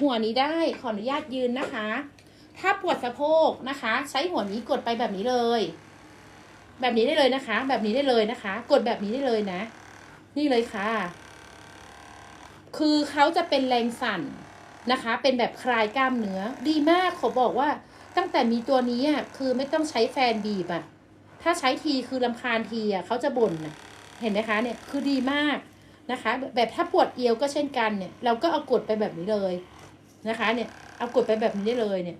หัวนี้ได้ขออนุญาตยืนนะคะ ถ้าปวดสะโพกนะคะ ใช้หัวนี้กดไปแบบนี้เลย แบบนี้ได้เลยนะคะ แบบนี้ได้เลยนะคะ กดแบบนี้ได้เลยนะ นี่เลยค่ะ คือเขาจะเป็นแรงสั่นนะคะ เป็นแบบคลายกล้ามเนื้อ ดีมากขอบอกว่าตั้งแต่มีตัวนี้อะคือไม่ต้องใช้แฟนบีบอะ ถ้าใช้ทีคือลำคาญทีอะเขาจะบ่นน่ะ เห็นไหมคะเนี่ยคือดีมากนะคะ แบบถ้าปวดเอวก็เช่นกันเนี่ย เราก็เอากดไปแบบนี้เลย นะคะ เนี่ยเอากดไปแบบนี้ได้เลยเนี่ย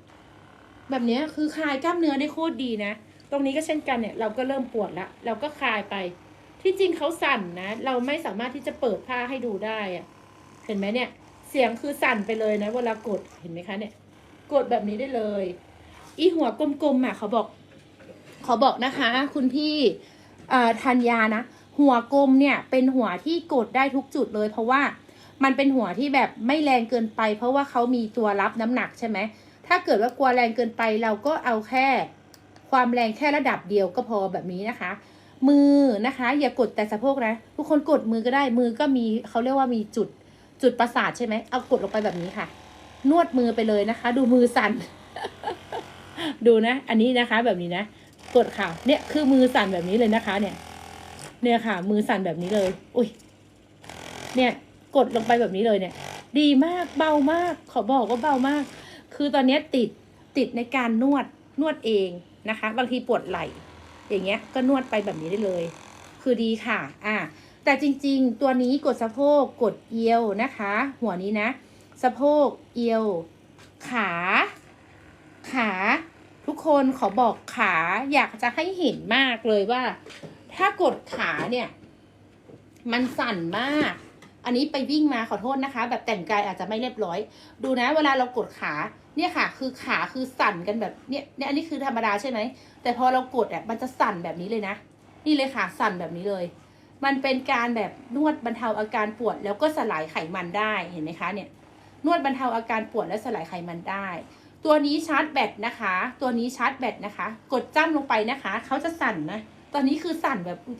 แบบเนี้ยคือคลายกล้ามเนื้อได้โคตรดีนะตรงนี้ก็เช่นกันเนี่ยเราก็เริ่มปวดละเราก็คลายไป ที่จริงเขาสั่นนะ เราไม่สามารถที่จะเปิดผ้าให้ดูได้อะเห็นไหมเนี่ย เสียงคือสั่นไปเลยนะ เวลากดเห็นไหมคะเนี่ย กดแบบนี้ได้เลย อีหัวกลมๆอะเขาบอกขอบอกนะคะ คุณพี่อ่อธัญญานะ หัวกลมเนี่ยเป็นหัวที่กดได้ทุกจุดเลย เพราะว่า มันเป็นหัวที่แบบไม่แรงเกินไป เพราะว่าเขามีตัวรับน้ำหนักใช่ไหม ถ้าเกิดว่ากลัวแรงเกินไปเราก็เอาแค่ ความแรงแค่ระดับเดียวก็พอแบบนี้นะคะ มือนะคะ อย่ากดแต่สะโพกนะ ทุกคนกดมือก็ได้มือก็มีเขาเรียกว่ามีจุดจุดประสาทใช่ไหมเอากดลงไปแบบนี้ค่ะ นวดมือไปเลยนะคะ ดูมือสั่นดูนะ อันนี้นะคะแบบนี้นะ กดค่ะ เนี่ยคือมือสั่นแบบนี้เลยนะคะ เนี่ย เนี่ยค่ะ มือสั่นแบบนี้เลย อุ้ย เนี่ย กดลงไปแบบนี้เลยเนี่ย ดีมากเบามาก ขอบอกว่าเบามาก คือตอนนี้ติดติดในการนวดนวดเองนะคะ บางทีปวดไหล่อย่างเงี้ยก็นวดไปแบบนี้ได้เลย คือดีค่ะอ่าแต่จริงๆ ตัวนี้กดสะโพกกดเอวนะคะ หัวนี้นะ สะโพกเอวขา ขาทุกคนขอบอกขาอยากจะให้เห็นมากเลยว่า ถ้ากดขาเนี่ย มันสั่นมาก อันนี้ไปวิ่งมาขอโทษนะคะ แบบแต่งกายอาจจะไม่เรียบร้อย ดูนะ เวลาเรากดขาเนี่ยค่ะ คือขาคือสั่นกันแบบเนี่ยเนี่ยอันนี้คือธรรมดาใช่ไหมแต่พอเรากดอะมันจะสั่นแบบนี้เลยนะ นี่เลยค่ะสั่นแบบนี้เลย มันเป็นการแบบนวดบรรเทาอาการปวด แล้วก็สลายไขมันได้เห็นไหมคะเนี่ยนวดบรรเทาอาการปวดและสลายไขมันได้ ตัวนี้ชาร์จแบตนะคะ ตัวนี้ชาร์จแบตนะคะ กดจ้ำลงไปนะคะเขาจะสั่นนะตอนนี้คือสั่นแบบอื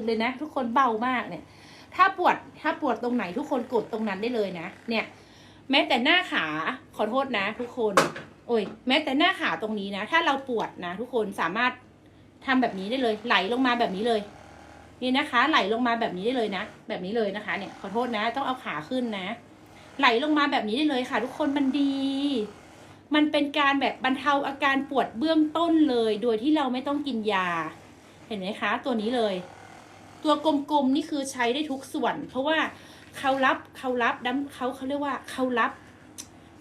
ดๆๆๆเลยนะ ทุกคนเบามากเนี่ย ถ้าปวดถ้าปวดตรงไหนทุกคนกดตรงนั้นได้เลยนะ เนี่ย แม้แต่หน้าขาขอโทษนะ ทุกคน โอ้ย แม้แต่หน้าขาตรงนี้นะ ถ้าเราปวดนะ ทุกคนสามารถทำแบบนี้ได้เลย ไหลลงมาแบบนี้เลย นี่นะคะ ไหลลงมาแบบนี้ได้เลยนะ แบบนี้เลยนะคะ เนี่ยขอโทษนะ ต้องเอาขาขึ้นนะ ไหลลงมาแบบนี้ได้เลยค่ะ ทุกคนมันดี มันเป็นการแบบบรรเทาอาการปวดเบื้องต้นเลย โดยที่เราไม่ต้องกินยา เห็นไหมคะ ตัวนี้เลย ตัวกลมๆนี่คือใช้ได้ทุกส่วน เพราะว่าเขารับเขารับดั้เขาเขาเรียกว่าเขารับ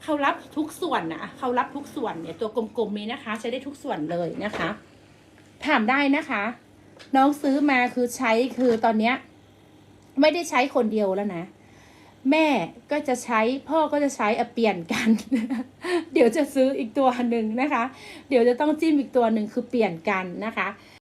เขารับทุกส่วนนะเขารับทุกส่วนเนี่ยตัวกลมๆนี้นะคะ ใช้ได้ทุกส่วนเลยนะคะ ถามได้นะคะ น้องซื้อมาคือใช้คือตอนเนี้ยไม่ได้ใช้คนเดียวแล้วนะแม่ก็จะใช้พ่อก็จะใช้อะเปลี่ยนกัน เดี๋ยวจะซื้ออีกตัวหนึ่งนะคะ เดี๋ยวจะต้องจิ้มอีกตัวหนึ่งคือเปลี่ยนกันนะคะ